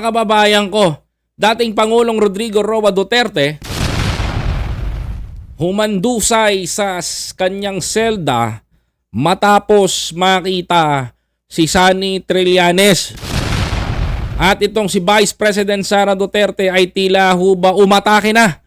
kababayan ko, dating Pangulong Rodrigo Roa Duterte, humandusay sa kanyang selda matapos makita si Sani Trillanes. At itong si Vice President Sara Duterte ay tila huba umatake na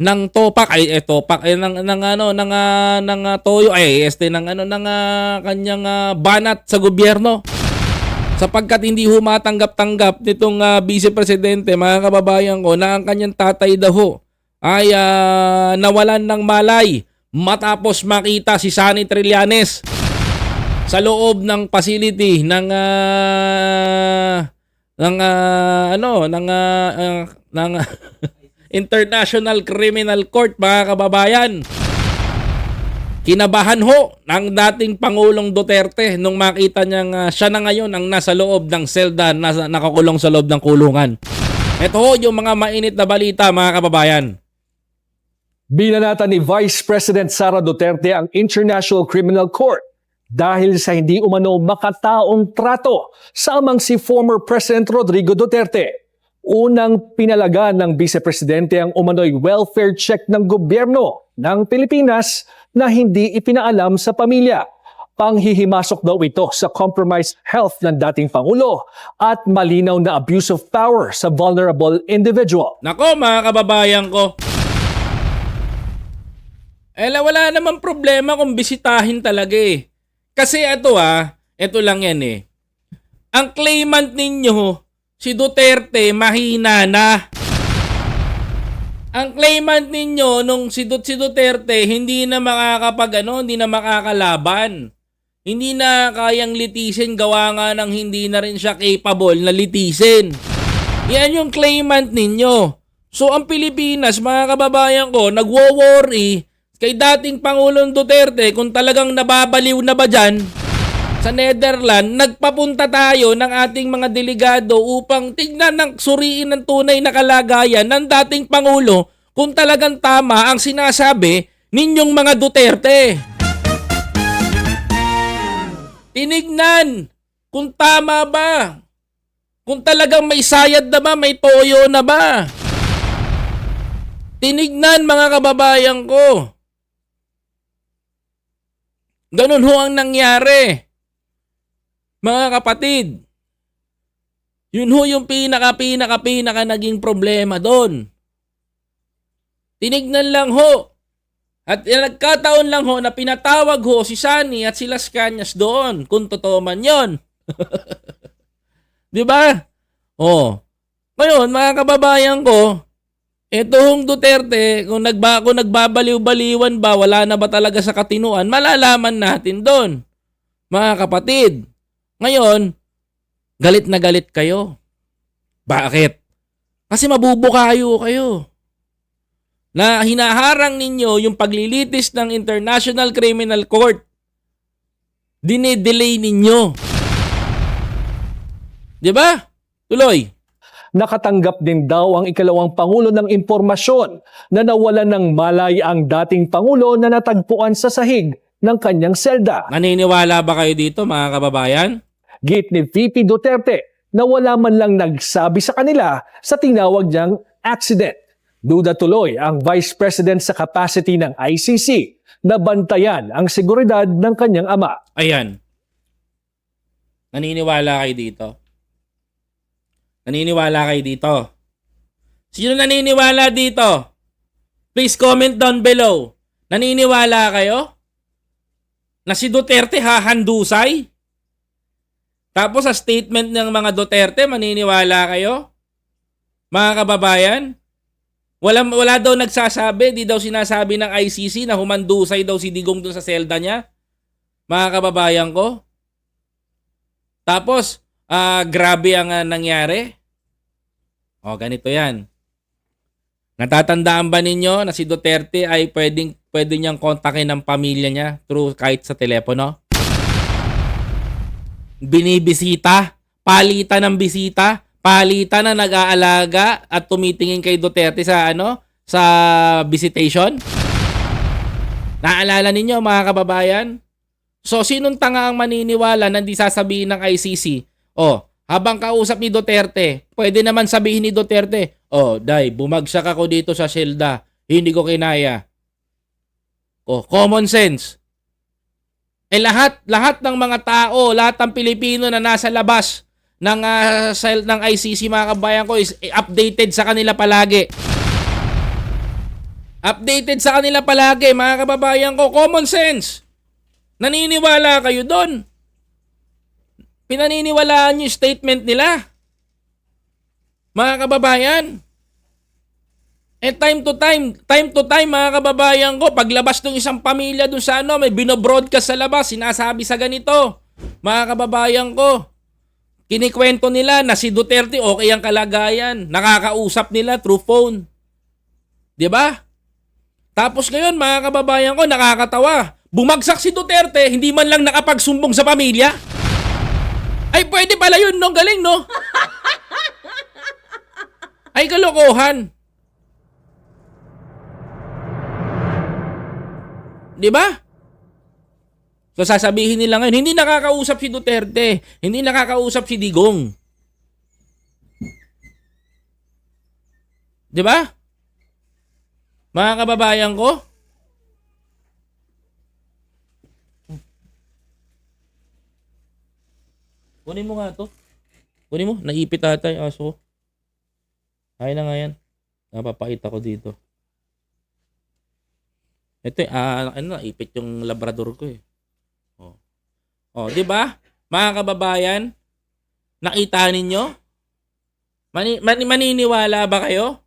ng topak? Ay eh, topak eh, ng, ng ano ng ah, ng ah, toyo. Ay este ng ano ng ah, kanyang ah, banat sa gobyerno sapagkat hindi humatanggap-tanggap nitong ah, vice presidente mga kababayan ko na ang kanyang tatay daw ho ay ah, nawalan ng malay matapos makita si Sani Trillanes sa loob ng facility ng ah, ng ah, ano ng ah, ah, ng International Criminal Court mga kababayan. Kinabahan ho ng dating Pangulong Duterte nung makita niyang ah, siya na ngayon ang nasa loob ng selda, nasa, nakakulong sa loob ng kulungan. Ito ho yung mga mainit na balita mga kababayan. Binanata ni Vice President Sara Duterte ang International Criminal Court dahil sa hindi umano makataong trato sa amang si former President Rodrigo Duterte. Unang pinalaga ng Vice Presidente ang umano'y welfare check ng gobyerno ng Pilipinas na hindi ipinaalam sa pamilya. Panghihimasok daw ito sa compromised health ng dating Pangulo at malinaw na abuse of power sa vulnerable individual. Nako mga kababayan ko. Eh wala namang problema kung bisitahin talaga eh. Kasi ito ah, ito lang yan eh. Ang claimant ninyo, si Duterte, mahina na. Ang claimant ninyo nung si, si Duterte hindi na makakapag ano, hindi na makakalaban. Hindi na kayang litisin gawa nga ng hindi na rin siya capable na litisin. Yan yung claimant ninyo. So ang Pilipinas, mga kababayan ko, nagwo-worry kay dating Pangulong Duterte kung talagang nababaliw na ba dyan sa Netherlands, nagpapunta tayo ng ating mga delegado upang tignan ng suriin ng tunay na kalagayan ng dating Pangulo kung talagang tama ang sinasabi ninyong mga Duterte. Tinignan kung tama ba. Kung talagang may sayad na ba, may toyo na ba. Tinignan mga kababayan ko. Ganun ho ang nangyari. Mga kapatid, yun ho yung pinaka pinaka pinaka naging problema doon. Tinignan lang ho. At nagkataon lang ho na pinatawag ho si Sani at si Las Cañas doon kung totoo man yon. Di ba? Oh. Ngayon, mga kababayan ko, ito hong Duterte, kung, nagba, kung nagbabaliw-baliwan ba, wala na ba talaga sa katinuan, malalaman natin doon. Mga kapatid, ngayon, galit na galit kayo. Bakit? Kasi mabubukayo kayo. Na hinaharang ninyo yung paglilitis ng International Criminal Court. Dinedelay ninyo. Di ba? Tuloy. Nakatanggap din daw ang ikalawang Pangulo ng impormasyon na nawalan ng malay ang dating Pangulo na natagpuan sa sahig ng kanyang selda. Naniniwala ba kayo dito mga kababayan? Gate ni VP Duterte na wala man lang nagsabi sa kanila sa tinawag niyang accident. Duda tuloy ang Vice President sa capacity ng ICC na bantayan ang seguridad ng kanyang ama. Ayan. Naniniwala kayo dito? Naniniwala kayo dito? Sino naniniwala dito? Please comment down below. Naniniwala kayo? Na si Duterte hahandusay? Tapos sa statement ng mga Duterte, maniniwala kayo? Mga kababayan? Wala, wala daw nagsasabi, di daw sinasabi ng ICC na humandusay daw si Digong dun sa selda niya? Mga kababayan ko? Tapos, ah grabe ang ah, nangyari. O, ganito yan. Natatandaan ba ninyo na si Duterte ay pwedeng, pwede niyang kontakin ng pamilya niya through kahit sa telepono? Binibisita, palitan ng bisita, palitan na nag-aalaga at tumitingin kay Duterte sa ano, sa visitation? Naalala ninyo mga kababayan? So, sinong tanga ang maniniwala na di sasabihin ng ICC? Oh, habang kausap ni Duterte, pwede naman sabihin ni Duterte, oh, day, bumagsak ako dito sa selda, hindi ko kinaya. Oh, common sense. Eh lahat, lahat ng mga tao, lahat ng Pilipino na nasa labas ng ah, cell ng ICC mga kabayan ko is eh, updated sa kanila palagi. Updated sa kanila palagi mga kababayan ko, common sense. Naniniwala kayo doon. Pinaniniwalaan yung statement nila. Mga kababayan. Eh time to time, time to time mga kababayan ko, paglabas ng isang pamilya dun sa ano, may binobroadcast sa labas, sinasabi sa ganito. Mga kababayan ko, kinikwento nila na si Duterte okay ang kalagayan. Nakakausap nila through phone. 'Di ba? Tapos ngayon mga kababayan ko, nakakatawa. Bumagsak si Duterte, hindi man lang nakapagsumbong sa pamilya. Ay pwede pala yun, no? Galing, no? Ay kalokohan. 'Di ba? So sasabihin nila ngayon, hindi nakakausap si Duterte, hindi nakakausap si Digong. 'Di ba? Mga kababayan ko? Kunin mo nga to. Kunin mo, naipit ata yung aso. Ay na nga yan. Napapakita ko dito. Ito, ah, ano, naipit yung labrador ko eh. Oh. Oh, 'di ba? Mga kababayan, nakita ninyo? Mani, mani, maniniwala ba kayo?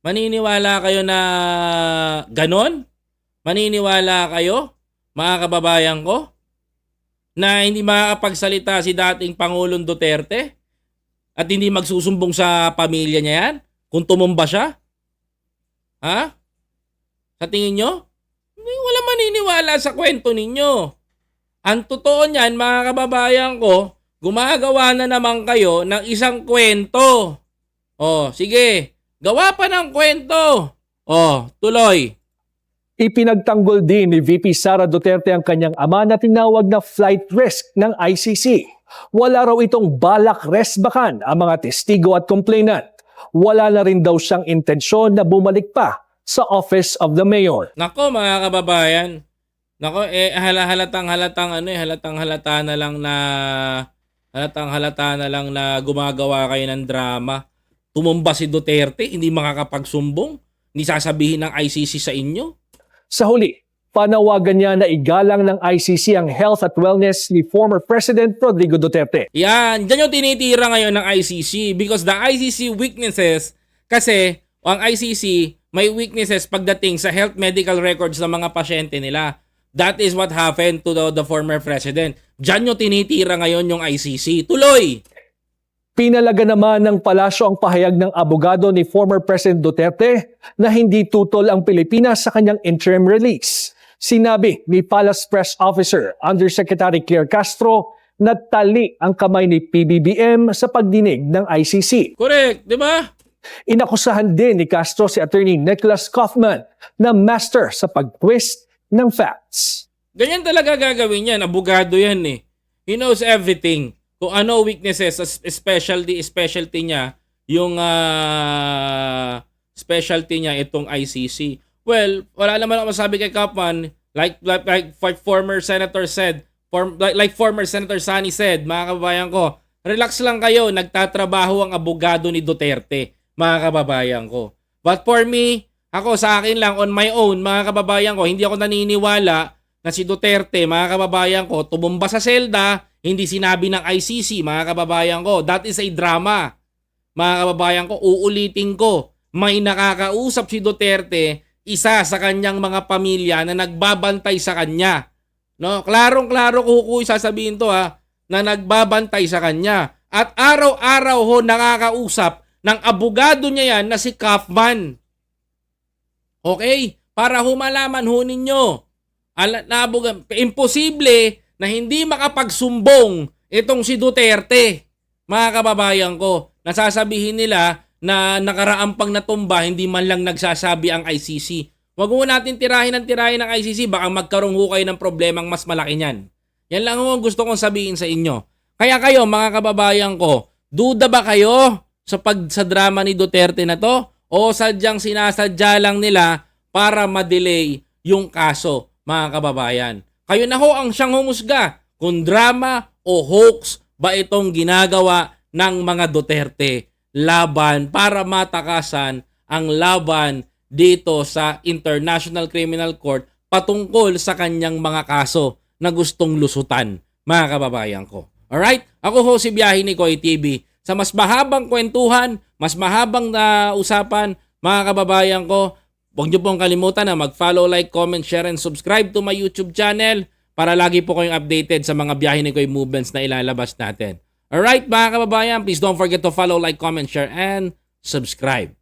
Maniniwala kayo na ganon? Maniniwala kayo, mga kababayan ko, na hindi makakapagsalita si dating Pangulong Duterte at hindi magsusumbong sa pamilya niya yan? Kung tumumba siya? Ha? Sa tingin nyo? Maniniwala sa kwento ninyo. Ang totoo niyan, mga kababayan ko, gumagawa na naman kayo ng isang kwento. Oh, sige. Gawa pa ng kwento. Oh, tuloy. Ipinagtanggol din ni VP Sara Duterte ang kanyang ama na tinawag na flight risk ng ICC. Wala raw itong balak resbakan ang mga testigo at complainant. Wala na rin daw siyang intensyon na bumalik pa sa Office of the Mayor. Nako mga kababayan. Nako eh hala- halatang halatang ano eh halatang halata na lang na halatang halata na lang na gumagawa kayo ng drama. Tumumba si Duterte, hindi makakapagsumbong, hindi sasabihin ng ICC sa inyo. Sa huli, panawagan niya na igalang ng ICC ang health at wellness ni former President Rodrigo Duterte. Yan, dyan yung tinitira ngayon ng ICC because the ICC weaknesses kasi ang ICC may weaknesses pagdating sa health medical records ng mga pasyente nila. That is what happened to the, the former president. Dyan yung tinitira ngayon yung ICC. Tuloy! Pinalaga naman ng palasyo ang pahayag ng abogado ni former President Duterte na hindi tutol ang Pilipinas sa kanyang interim release. Sinabi ni Palace Press Officer Undersecretary Claire Castro na tali ang kamay ni PBBM sa pagdinig ng ICC. Correct, di ba? Inakusahan din ni Castro si Attorney Nicholas Kaufman na master sa pag-twist ng facts. Ganyan talaga gagawin yan. Abogado yan eh. He knows everything. Kung ano weaknesses, specialty, specialty niya, yung ah, specialty niya itong ICC. Well, wala naman ako masabi kay Kaufman. Like, like, like for- former senator said, form, like, like former Senator Sani said, mga kababayan ko, relax lang kayo, nagtatrabaho ang abogado ni Duterte, mga kababayan ko. But for me, ako sa akin lang, on my own, mga kababayan ko, hindi ako naniniwala na si Duterte, mga kababayan ko, tumumba sa selda, hindi sinabi ng ICC, mga kababayan ko. That is a drama. Mga kababayan ko, uulitin ko, may nakakausap si Duterte, isa sa kanyang mga pamilya na nagbabantay sa kanya. No, klarong-klaro ko ko sasabihin to ha, na nagbabantay sa kanya. At araw-araw ho nakakausap ng abogado niya yan na si Kaufman. Okay? Para humalaman ho ninyo. Ala, na abogado, imposible na hindi makapagsumbong itong si Duterte. Mga kababayan ko, nasasabihin nila na nakaraang pang natumba, hindi man lang nagsasabi ang ICC. Huwag mo natin tirahin ng tirahin ng ICC, baka magkaroon ho kayo ng problemang mas malaki niyan. Yan lang ho ang gusto kong sabihin sa inyo. Kaya kayo, mga kababayan ko, Duda ba kayo sa pag sa drama ni Duterte na to? O sadyang sinasadya lang nila para ma-delay yung kaso, mga kababayan? Kayo na ho ang siyang humusga kung drama o hoax ba itong ginagawa ng mga Duterte laban para matakasan ang laban dito sa International Criminal Court patungkol sa kanyang mga kaso na gustong lusutan, mga kababayan ko. Alright? Ako ho si Biyahe ni Koy TV. Sa mas mahabang kwentuhan, mas mahabang na usapan, mga kababayan ko, huwag niyo pong kalimutan na mag-follow, like, comment, share, and subscribe to my YouTube channel para lagi po kayong updated sa mga biyahe ni Koy movements na ilalabas natin. Alright, mga kababayan, please don't forget to follow, like, comment, share, and subscribe.